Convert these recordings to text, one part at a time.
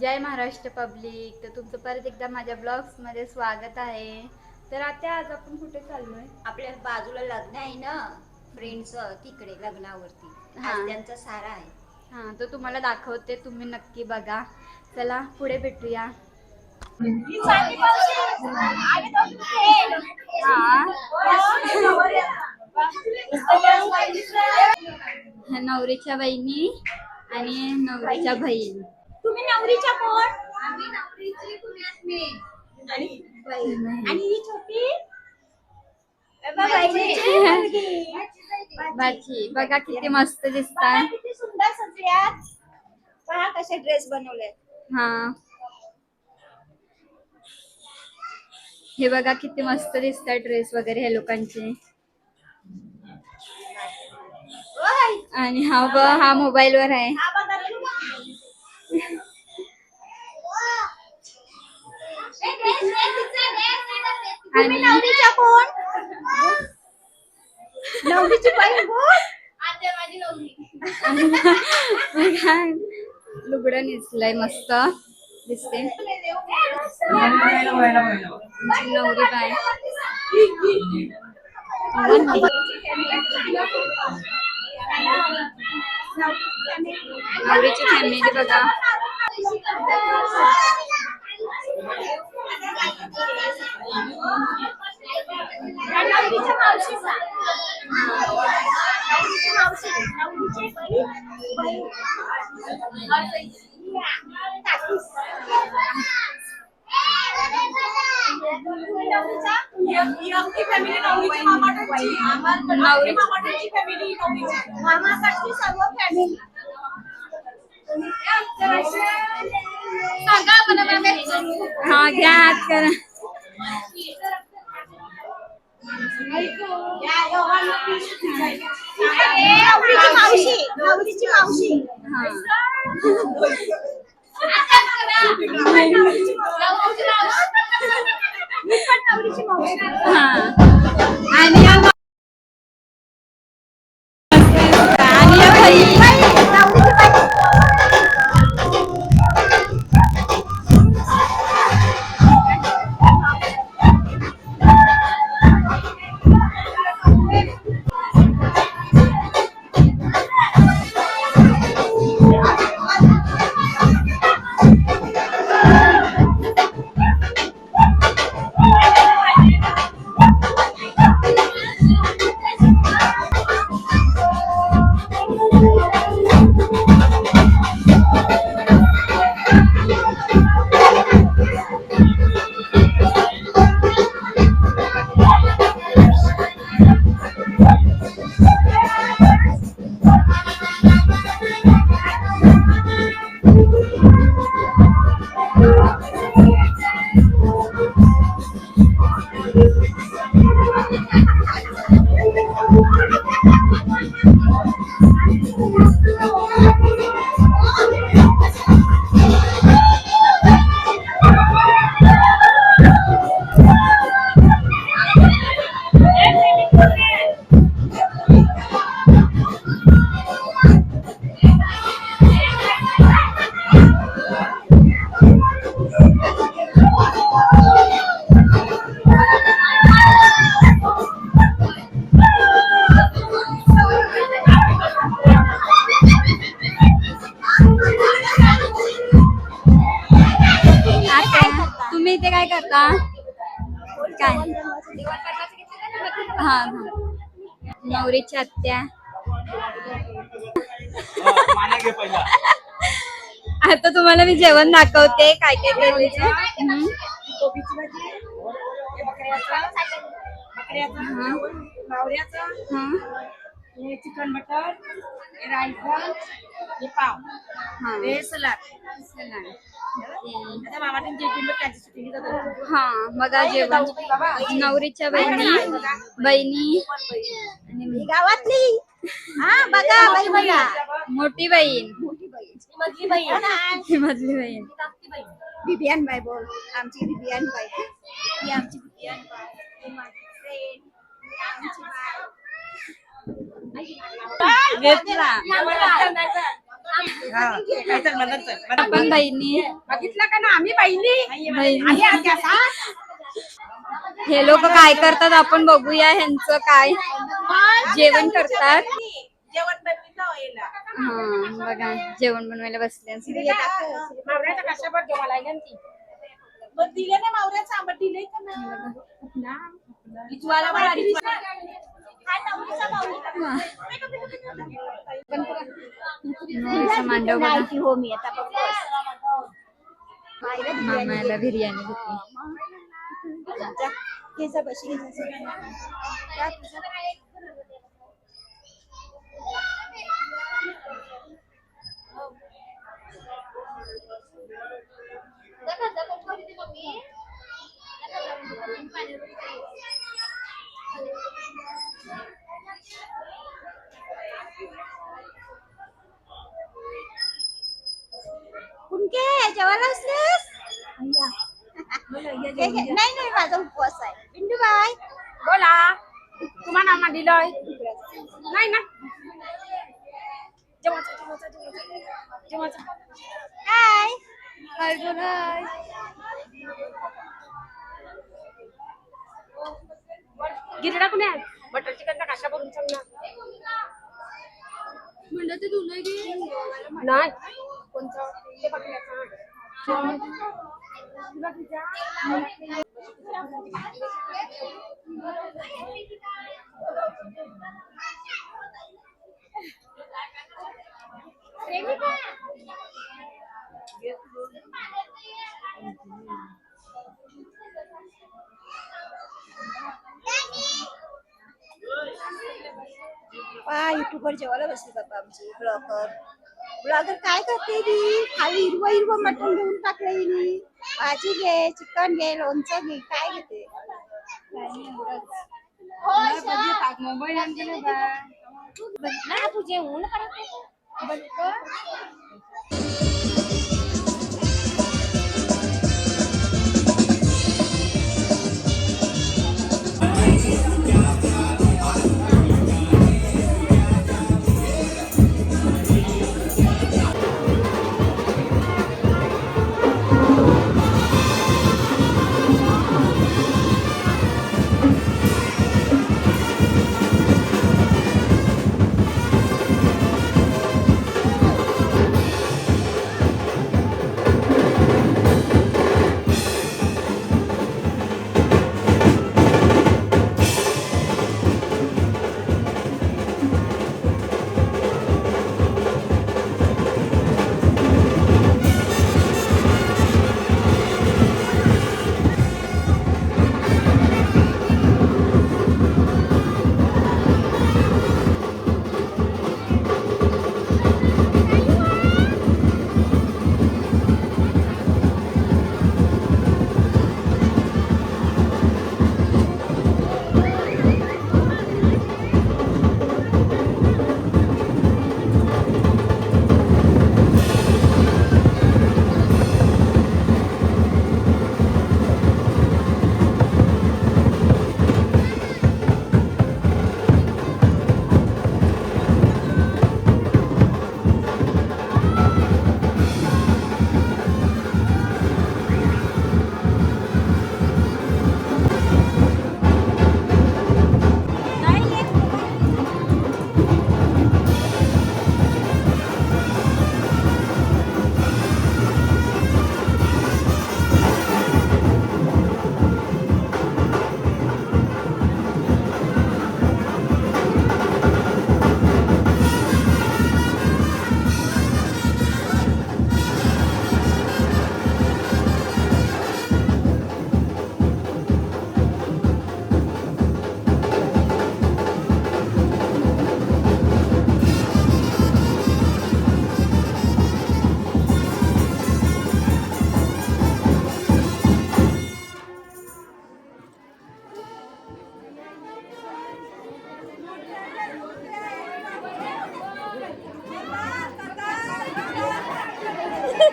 जय Maharashtra public. तर तुमचं परत एकदा माझ्या ब्लॉग्समध्ये स्वागत आहे. तर आता आज आपण कुठे चाललोय? आपल्या बाजूला लग्न आहे ना? फ्रेंडच तिकडे लग्नावरती. हा. आज त्यांचा सारा आहे. हा तो तुम्हाला दाखवते. तुम्ही नक्की बघा. चला पुढे भेटूया. हा. नवरीच्या बहिणी आणि नवरीच्या बहीण. तुम्ही नवरीच्या कोण? आणि ही छोटी? बघा किती मस्त दिसतात किती सुंदर सजल्यात पहा कसे ड्रेस बनवले हा. हे बघा किती मस्त दिसतात ड्रेस वगैरे ह्या लोकांचे. आणि हा ब हा मोबाईल वर आहे. तुम्ही नवरीच्या कोण? नवरीची कोण? लुगडं नेसलंय मस्त. दिसते. आमची नवरी बाय नवरीची फॅमिली बघा. नवरीच्या मावशीचा नवरीची मावशी नवरीची बहीण मामाकडची सर्व फॅमिली हा घ्या हात करा नवरीची मावशी नवरीची मावशी हा मी पण नवरीची मावशी हा आणि तुम्ही इथे काय करता? काय? हा हा. नवरीची आत्या आता तुम्हाला मी जेवण दाखवते काय काय केलं भाजी हे चिकन हे हे पाव. हा. हे सलाड. हा बघा जेवण. नवरीच्या बहिणी बहिणी. आणि गावातली. हा बघा बाई बघा. मोठी बहीण. मधली बाई ही मधली बहीण. बिबियान बाई बोल. आमची बिबियान बाई. ही आमची बिबियान बाई. माझी friend, आमची बाई. घेतला. आपण बहिणी. बघितलं का ना? आम्ही बहिणी. हे लोक काय करतात आपण बघूया ह्यांचं काय जेवण करतात. जेवण बघा जेवण बनवायला बसले. मावऱ्याचा कशावर जेवायला लागेल ती? मग दिले ना मावऱ्याचा? आंबट दिले का ना? मांडव हो मी आता मामाला बिर्याणी घेतली. घ्यायचा हे घे. नाही नाही माझा उपवास आहे. बिंदू बाय बोला. तुम्हाला नामा दिलंय. नाही ना? जेवायचं जेवायचं जेवायचं जेवायचं काय काय बोलाय गिरडा कुठे आहे? बटर चिकनचा काशा करून सांग ना म्हणलं ते तुला नाही. कोणचा ते बघण्याचा तुला तुझ्या जेवायला बसले बाबा आमचे ब्लॉगर ब्लॉगर काय करते ती? खाली हिरवं हिरवं मटण घेऊन टाकलं हिनी. भाजी घे चिकन घे लोणचं घे काय घेते मोबाईल ना तू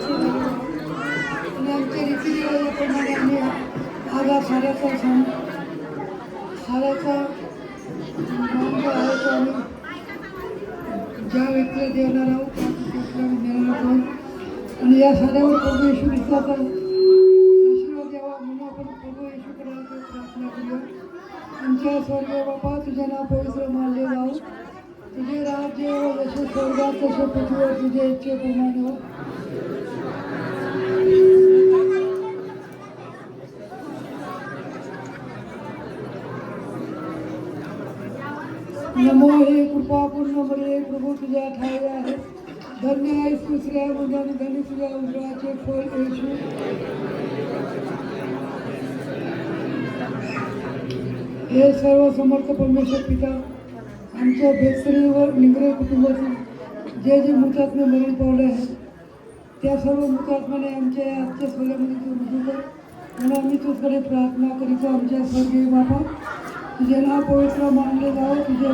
आणि आमच्या आम्ही आज हा सण साड्याचा आहे तो आम्ही ज्या व्यक्तीला देणार आहोत त्या देणार आहोत आणि या साऱ्यावर प्रभू येशू ख्रिस्ताचा आशीर्वाद यावा म्हणून आपण प्रभू येशू आपण प्रार्थना करूया आमच्या स्वर्ग बापा तुझे नाव पवित्र मानले जाऊ तुझे राज्य जसे स्वर्गात तसे पृथ्वीवर तुझे इच्छेप्रमाणे हो नमो हे कृपा पूर्ण तुझ्या ठाई आहे. धन्य आहे धन्य तुझ्या उजळाचे फळ, येशू. हे सर्व समर्थ परमेश्वर पिता, आमच्या बेसरीवर निग्रह कुटुंबातील जे जे मुतात्मे मरण पावले आहेत त्या सर्व मुतात्म्याने आमच्या आजच्या सोहळ्यामध्ये तू रुजू कर. म्हणून आम्ही तुझकडे प्रार्थना करीतो आमच्या स्वर्गीय बाबा तुझे नाव पवित्र मानले जावं तुझे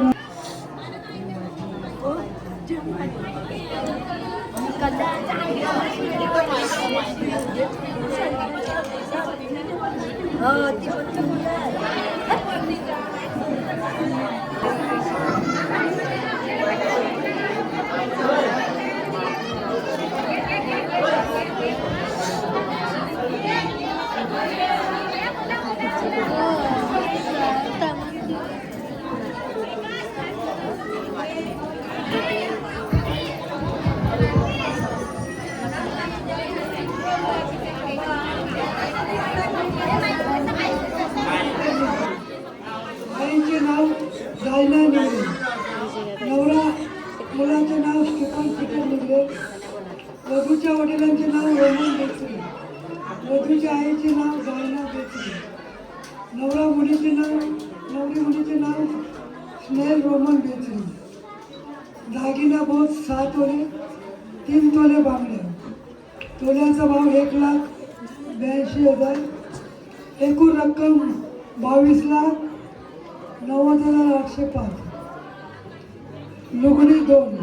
लुगडी दोन.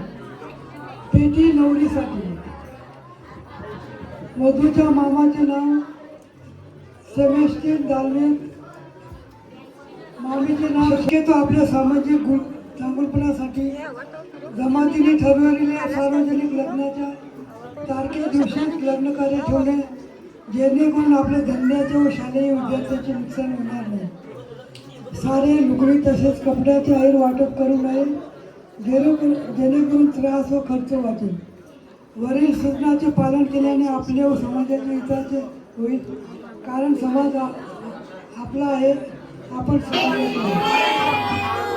पेटी नवरीसाठी वधूच्या मामाचे नाव सेमेस्टिन दालवे. मामीचे नाव शक्यतो आपल्या सामाजिक गुण चांगुलपणासाठी जमातीने ठरवलेल्या सार्वजनिक लग्नाच्या तारखे दिवशीच लग्न कार्य ठेवणे जेणेकरून आपल्या धंद्याचे व शालेय विद्यार्थ्याचे नुकसान होणार नाही. सारे लुगडी तसेच कपड्याचे ऐर वाटप करू नये. जेणेकरून जेणेकरून त्रास व खर्च वाचेल. वरील सूचनाचे पालन केल्याने आपले व समाजाचे हिताचे होईल. कारण समाज आपला आहे आपण समाजाचा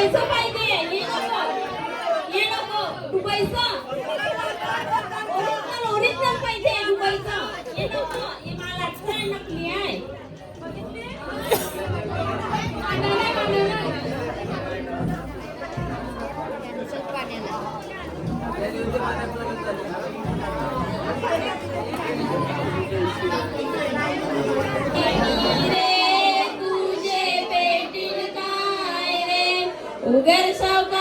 पैसा पाहिजे. हे नको. हे ओरिजिनल पाहिजे रुपैसा हे नको. हे मला अक्षर नकली आहे. Yeah. Mulheres salgadas.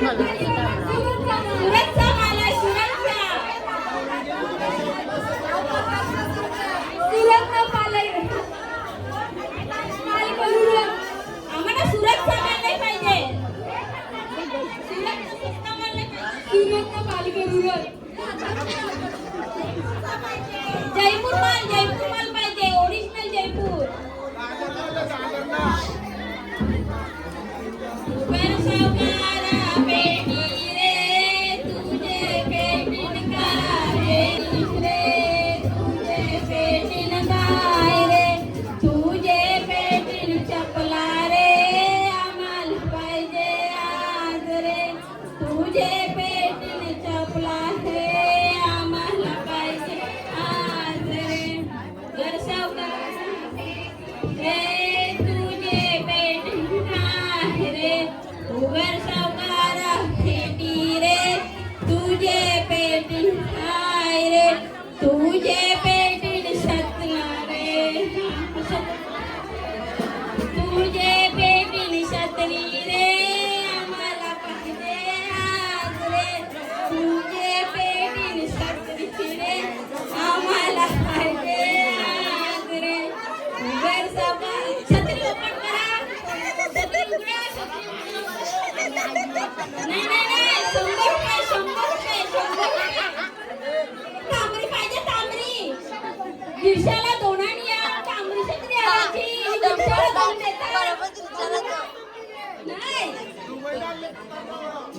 Gracias.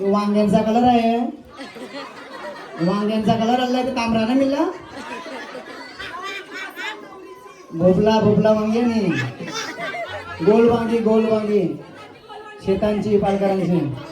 वांग्यांचा कलर आहे. वांग्यांचा कलर आलाय तर तांबराने मिळला. भोपला भोपला वांग्याने. गोल वांगी गोल वांगी. शेतांची पालकरांची.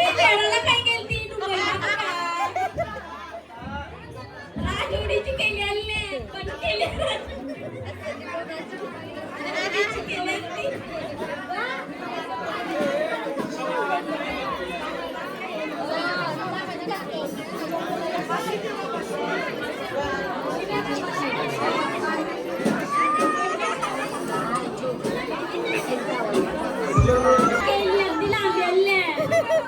खेळायला काय केली तू राजोडीची केली आली नाही पण केली राजोडीची केली असती. केली असती लांबी आली सगळ्याची लांबी आणि पण तवा ती लांबी आली कोण कोणाची केली आली ती लांबी आहे कोणी वरती केला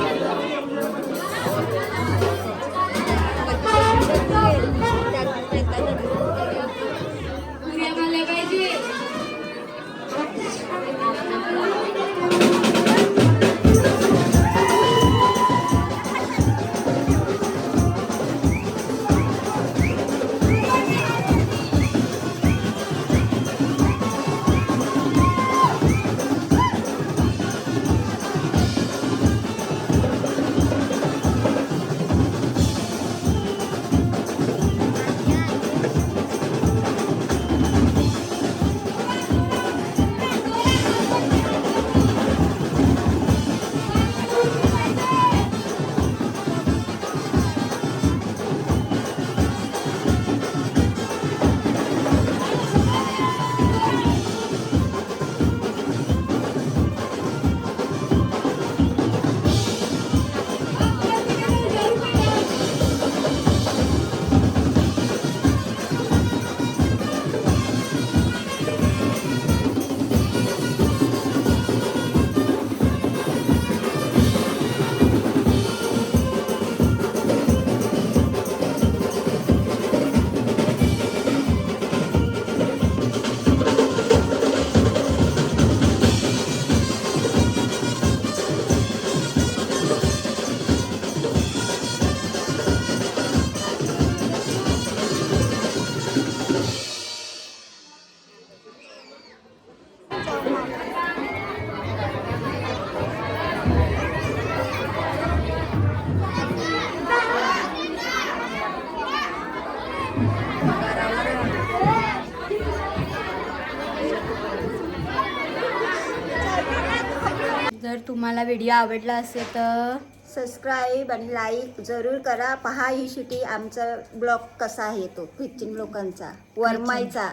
तुम्हाला व्हिडिओ आवडला असेल तर सबस्क्राईब आणि लाईक जरूर करा. पहा ही शिटी आमचा ब्लॉग कसा आहे तो ख्रिश्चन लोकांचा वरमाईचा.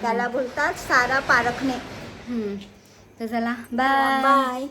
त्याला बोलतात सारा पारखणे. तर चला बाय बाय